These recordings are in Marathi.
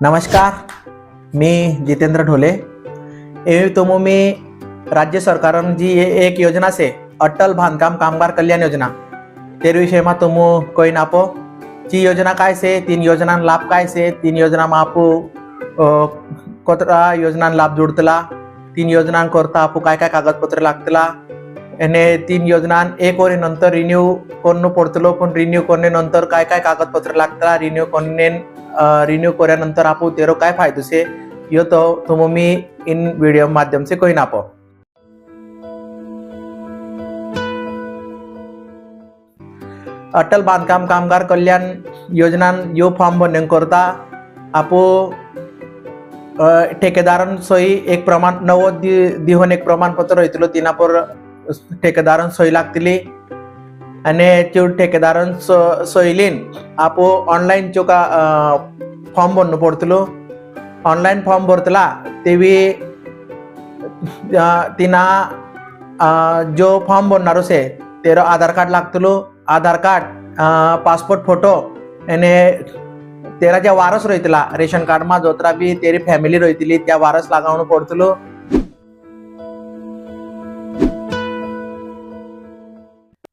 नमस्कार मी जितेंद्र ढोले. एवी तुमो मी राज्य सरकारन जी एक योजना से अटल बांधकाम कामगार कल्याण योजना. तेर विषयमा तुमो कोई नापो जी योजना काय से? तीन योजना लाभ काय से? तीन योजना आपू कोतरा योजना लाभ जुडतला. तीन योजना करता आपू काय काय कागदपत्र लागतला. आणि तीन योजना एक वरी नंतर रिन्यू करून पडतलो पण रिन्यू करणे नंतर काय काय कागदपत्र लागता रिन्यू कोणे रिन्यू कोऱ्यानंतर आपू तेरो काय फायदो से यो तो तुम मी इन व्हिडिओ माध्यम से कोई नापो अटल बांधकाम कामगार कल्याण योजनान यो फॉर्म भरणे करता आपो ठेकेदारांसोयी एक प्रमाण नव्वद दिवन एक प्रमाणपत्र येतलो तिनापर ठेकेदारां सोय लागतली. आणि त्यो ठेकेदारां सोयलीन आपो ऑनलायन त्यो फॉर्म भरून पडतलो. ऑनलाईन फॉर्म भरतला तेवी तिना जो फॉर्म भरणार असे तेरो आधार कार्ड लागतलो. आधार कार्ड पासपोर्ट फोटो आणि तेरा जे वारस रोयतला रेशन कार्ड मा जोत्रा बी तेरी फॅमिली रोयतली त्या वारस लागावन पडतलो.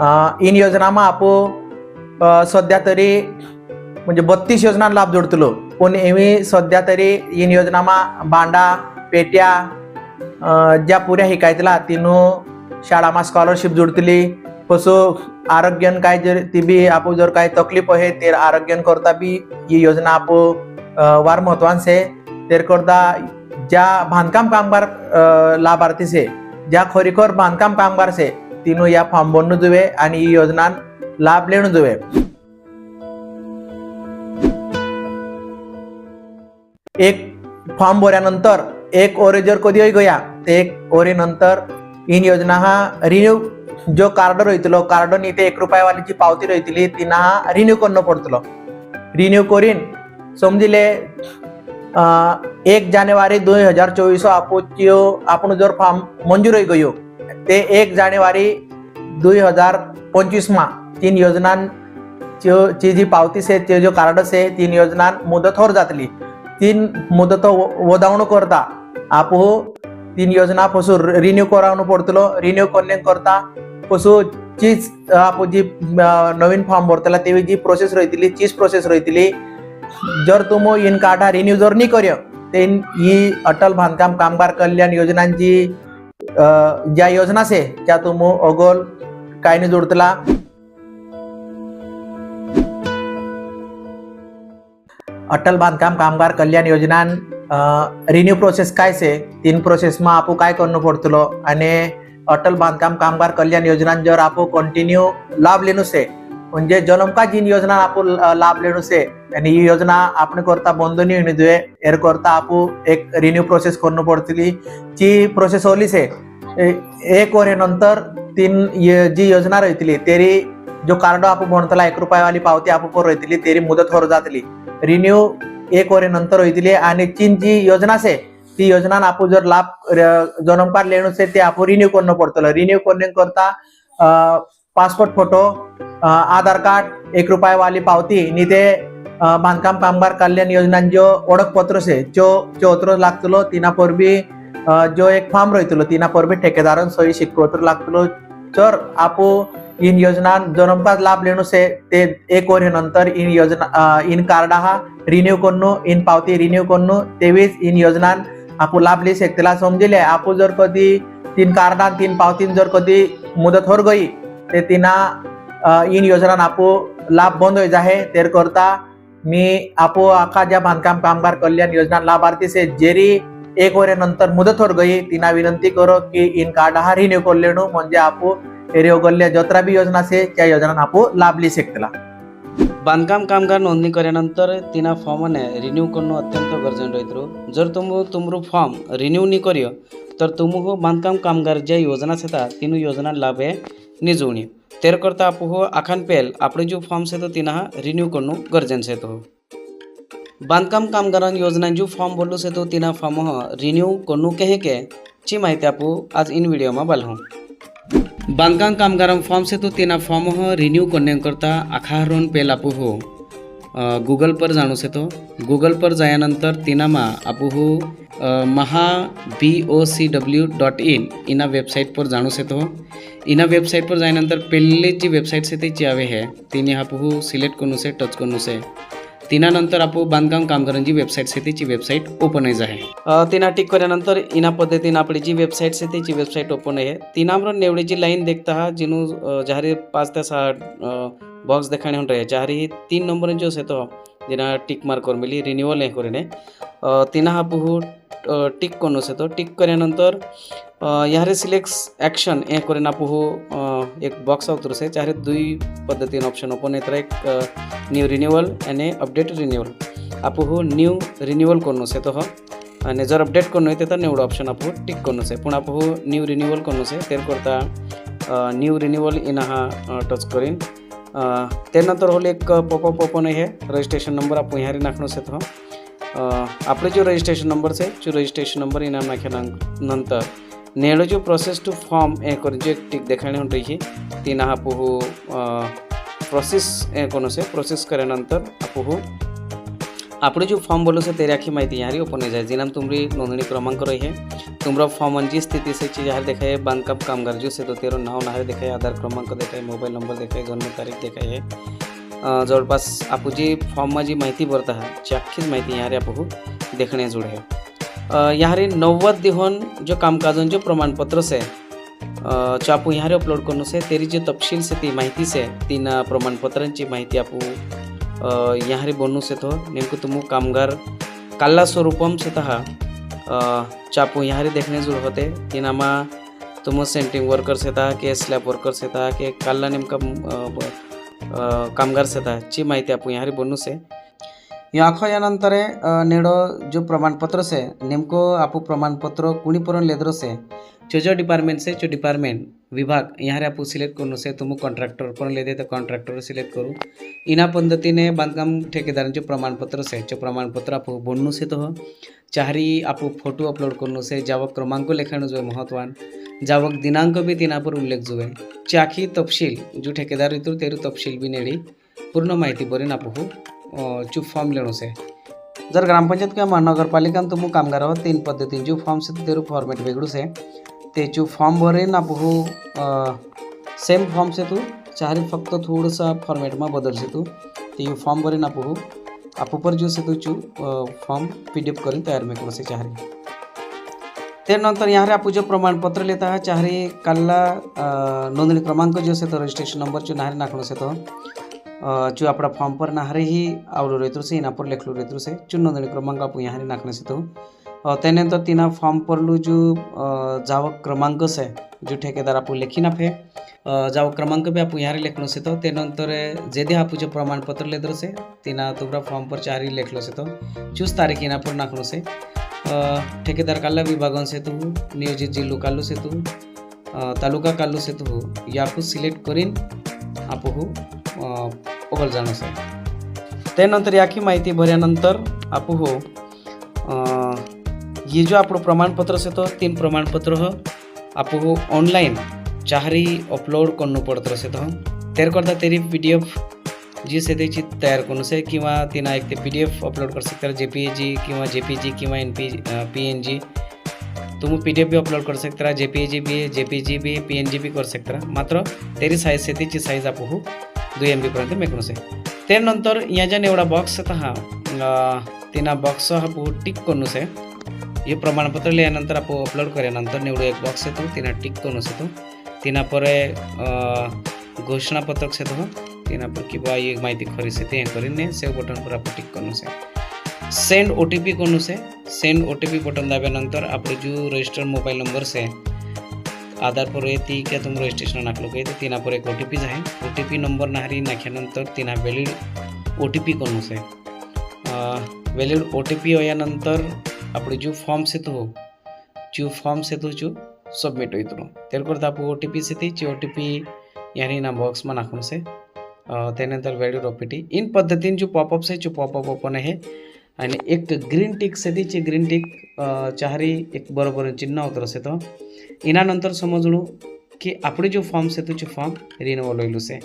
इन योजनामा आपो सध्या तरी म्हणजे बत्तीस योजना लाभ जोडतलो. पण एवी सध्या तरी इन योजनामा बांडा पेट्या ज्या पुऱ्या हिकायतला तिनू शाळामा स्कॉलरशिप जोडतली. कसो आरोग्यन काय जर ती बी आपो जर काय तकलीफ आहे ते आरोग्यन करता बी ही योजना आपो वार महत्वांस आहे तेर करता ज्या बांधकाम कामगार लाभार्थी से ज्या खोरीखोर बांधकाम कामगार से तिनं या फॉर्म भरणं जुवे आणि ही योजना लाभ लेणू जुवे एक फॉर्म भरल्यानंतर एक ओरे जर कधी गया ते एक ओरे नंतर इन योजना हा रिन्यू जो कार्ड रोयतलो कार्ड इथे ते एक रुपयावालीची पावती रोयतली तिना हा रिन्यू करणं पडतलो. रिन्यू करीन समजिले एक जानेवारी दोन हजार चोवीस आपूच्यो आपण जर फॉर्म मंजूर होई गयो ते एक जानेवारी दुई हजार पंचवीस मा तीन योजना ची जी पावतीस आहे ते जो कार्डस आहे तीन योजना मुदत होर जातली. तीन मुदत वदावण करता आपू तीन योजना पासून रिन्यू करावणू पडतलो. रिन्यू करणे करता पासून चीज आपू जी नवीन फॉर्म भरतला तेवी जी प्रोसेस रहितली चीज प्रोसेस रहितली. जर तुम इन कार्डा रिन्यू जर नाही कर्यो ते ही अटल बांधकाम कामगार कल्याण योजनांची ज्या योजना से क्या तुम ओगोल काय नाही जोडतला. अटल बांधकाम कामगार कल्याण योजना रिन्यू प्रोसेस काय से? तीन प्रोसेसमा आपू काय करणं पडतलो? आणि अटल बांधकाम कामगार कल्याण योजना जर आपू कंटिन्यू लाभ लेणू से म्हणजे जनमका जीन योजना आपू लाभ लेणू से आणि ही योजना आपण करता बंदनी येणू दुये एर करता आपू एक रिन्यू प्रोसेस करणं पडतली. जी प्रोसेस होली से एक वरेनंतर तीन जी योजना रहितली तेरी जो कार्ड आपण म्हणतला एक रुपयावाली पावती आपण पर रहितली तेरी मुदत वर जातली. रिन्यू एक वरेनंतर होईतली आणि तीन जी योजना से ती योजना आपण जर लाभ र- जन्मकार लेणू से ते आपण रिन्यू करणं पडतलं रिन्यू करणे करता पासपोर्ट फोटो आधार कार्ड एक रुपयावाली पावती आणि ते बांधकाम कामगार कल्याण योजनांचो ओळखपत्र से जो चौत्र लागतलो तिना परबी जो एक फॉर्म रहितलो तिना परबी ठेकेदारान सही शिकवतर लागतलो. जर आपो इन योजना जन्मपास लाभ लेणू से ते एक वर्ष नंतर इन योजना इन कार्ड हा रिन्यू करणू इन पावती रिन्यू करणू तेवीस इन योजना आपू लाभ ले शकतेला समजिले. आपू जर कधी तीन कार्डान तीन पावतीन जर कधी मुदत होर गई ते तिना इन योजना आपो लाभ बंद होई जाहे. तेर करता मी आपो आखा ज्या बांधकाम कामगार कल्याण योजना लाभार्थी से जेरी एक वर्षानंतर मुदत हो गई तिना विनंती करो की इन कार्ड हा रिन्यू कर लेनु म्हणजे आपू एरिओ गल्ल्या जत्रा बी योजना से त्या योजना आपू लाभली शकतला बांधकाम कामगार नोंदणी केल्यानंतर तिना फॉर्मने रिन्यू करणं अत्यंत गरजेन रहितरू जर तुम तुमरू फॉर्म रिन्यू नी करियो तर तुमको बांधकाम कामगार ज्या योजना सेता तिनु योजना लाभ हे निजवणी. तेर करता आपू हो आखान पेल आपले जो फॉर्म से तो तिना रिन्यू करणं गरजेन से बांधकाम कामगारां योजना जो फॉर्म से तो तिना फॉर्म रिन्यू करणं केहे के? ची माहिती आपू आज इन व्हिडिओમાં बालहूं. बांधकाम कामगारां फॉर्म से तो तिना फॉर्म रिन्यू करने करता आखारण पेल आपू हो. गुगल पर जाणू से तो. गुगल पर जायानंतर तिनामा आपुहू हो, Maha B O C W dot in इना वेबसाइट पर जाणू से तो. इना वेबसाइट पर जायानंतर पहले जी वेबसाइट से त्याची हवे है. तिने आपुहू सिलेक्ट हो, करूनस से टच करूनस से. तिनानंतर आपू बांधकाम कामगारांची वेबसाईट से त्याची वेबसाईट ओपन आहे तिना टिक केल्यानंतर इना पद्धतीनं आपली जी वेबसाईट से त्याची वेबसाईट ओपन आहे तिनामर नेवडीची लाईन देखता हा जिनू अ, जहारी पाच ते सहा बॉक्स देखाणे होऊन रहे जहारी तीन नंबर जो से तो जिना टिक मार्क कर मिली रिन्युअल हे करीने तिना हा पुहू टिक करून से तो टिक केल्यानंतर अ, ह्यारे सिलेक्ट ॲक्शन हे करून आपुहू अ, एक बॉक्स આવતું છે ચારે दुई પદ્ધતિનો ઓપ્શન ઓપન એ એક ન્યૂ રિન્યુઅલ અને અપડેટ રિન્યુઅલ આપું હું ન્યૂ રિન્યુઅલ કરનું છે તો હ અને जर अपडेट करणं आहे तर निवडं ऑप्शन आपण टिक करणं आहे पण आपण न्यू रिन्युअल करणं आहे ते करता न्यू रिन्युअल इन हा टच करीन अ, त्यानंतर होल एक पॉपअप ओपन आहे रजिस्ट्रेशन नंबर आपण ह्यारी नाखणं आहे तो આપણે જો રજિસ્ટ્રેશન નંબર છે જો રજિસ્ટ્રેશન નંબર ઇનામ નાખ્યા नेळ जो प्रोसेस टू फॉर्म ए कर जे टिक देखाय हे। तीन हा पोहो प्रोसेस ए कोणसे प्रोसेस करे नंतर आपोहो आपण जो फॉर्म बोलो से तेराखी माहिती यारी ओपन हो जाय जे तुमरी नोंदणी क्रमांक रही है। तुमरो फॉर्म अन जी स्थिती से चीज हाल देखाय बंद कब काम जो से तो तेरो नाव नाव देखाय आधार क्रमांक देखाय मोबाईल नंबर देखाय जन्म तारीख देखाय है। जवळपास आपुजी फॉर्म माजी माहिती भरता चाखीज माहिती यारी आपोहो देखणे जुडे यहाँ नव्वद दिहोन जो कामकाजन जो प्रमाणपत्र से चापू जो आपण अपलोड करणं से तेरी जो तपशील से ती माहिती से तीन प्रमाणपत्रांची माहिती आपू अ, ह्यारे बनू से तो नेमकं तुम कामगार काल्ला स्वरूपम से तहा चापू ह्यारे देखणे जोड होते तिनामा तुम सेंटिंग वर्कर से के स्लॅब वर्कर से के काल्ला नेमका कामगार से ची माहिती आपण ह्यारे बनवू से या आखो यानंतर नेडो जो प्रमाणपत्र से नेमको आपू प्रमाणपत्र कुणी पण लेदरो से जो जो डिपार्टमेंट से जो डिपार्टमेंट विभाग ह्यारे आपू सिलेक्ट करू से तुम कॉन्ट्रॅक्टर पण लेदे तर कॉन्ट्रॅक्टर सिलेक्ट करू। इना पद्धतीने बांधकाम ठेकेदारांचे प्रमाणपत्र से जे प्रमाणपत्र आपू बनणू से तो चारी आपू फोटो अपलोड करणं से जावक क्रमांक लेखाणं जो महत्वान। जावक दिनांक बी तिना पर उल्लेख जो आहे चाखी तपशील जो ठेकेदार इतर तेरू तपशील बी नेडी पूर्ण माहिती बरीन आपू जो फॉर्म लेणू से जर ग्रामपंचायत किंवा महानगरपालिकान कामगार कामगारावर तीन पद्धतींची फॉर्म से तेरू फॉर्मेट वेगळूच आहे. जो फॉर्म भरेन आपू सेम फॉर्म से तू चाहे फक्त थोडंसा बदल से तू ते फॉर्म भरेन आपू आपपर जो से तू फॉर्म पी डी एफ करून तयार मे करू से चाहे त्यानंतर यहाँ आपू जो प्रमाणपत्र लेता है चाहे कालला नोंदणी क्रमांक जो से तो रजिस्ट्रेशन नंबर जो नाहरे नाखणू से तो जो आप फॉर्म पर ना ही आवलो रेतु से इना पर लेख लो रेतु से चुन नोंद क्रमांक आप यहाँ नाक ना सीतु तेने तो तीना फॉर्म पर जो जाव क्रमांक से जो ठेकेदार आप लेखी ना फे जाव क्रमांक भी आप यहाँ लेख लो सीतो तेन जे दे जो प्रमाणपत्र ले दो से तीना तो फॉर्म पर चार ही लेख लो सीतो चूस तारीख इना पर से। ठेकेदार काल्ला विभागन से तू नियोजित जिलो काल्लो से तू तालुका काल्लो से तू हो, या सिलेक्ट करीन आपको हो। पकड जाण्यास त्यानंतर याखी माहिती भरल्यानंतर आपू हो ये जो आपलं प्रमाणपत्र से तो तीन प्रमाणपत्र हो आपू हो ऑनलाईन चाहरी अपलोड करून पडत असे तर करता तेरी पी डी एफ जी से त्याची तयार करून असे किंवा तिनं एक ते पी डी एफ अपलोड कर सकते जे पी ए जी किंवा जे पी जी किंवा N P P N G तुम पी डी एफ बी अपलोड कर सकता जे पी ए जी बी जे पी जी बी पी एन जी बी कर सकता मात्र तेरी साईज से त्याची साईज आपू हो दुई एम बीपर्यंत मेकून जाईल त्यानंतर याच्यान एवढा बॉक्स येता हा तिना बॉक्स आपू टिक करून से हे प्रमाणपत्र लिहिल्यानंतर आपू अपलोड केल्यानंतर निवडू एक बॉक्स येतो तिना टिक करून येतो तिना परे घोषणापत्रक से तिना पर किंवा एक माहिती खरी से ते करीने सेव बटन पर आपण टिक करून से सेंड ओ टी पी करून से send O T P button दाब्यानंतर आपले जो रजिस्टर्ड मोबाईल नंबर से पर येते किंवा तुम्ही रजिस्ट्रेशन नाकलो काही तर तिना पर एक ओ टी पीच आहे ओ टी पी नंबर नाहरी नाख्यानंतर तिना व्हॅलिड ओ टी पी करून आहे व्हॅलिड ओ टी पी होयानंतर આપણે જો ફોર્મ છે તો જો ફોર્મ છે તો જો સબમિટ હોય તો તેર કરતાં આપણે ઓટીપી છે તે ઓટીપી યાનીના બોક્સમાં નાખવાનું છે અ, त्यानंतर व्हॅल्यू ऑपीटी इन पद्धतीने जो पॉपअप છે जो पॉपअप ओपन आहे आणि एक ग्रीन टिक છે તે ગ્રીન ટિક ચાહરી એક બરોબર ચિહ્ન ઉતરશે તો એના નંतर સમजणं की आपले जो फॉर्म से तुझे फॉर्म रिन्यूअल होईल से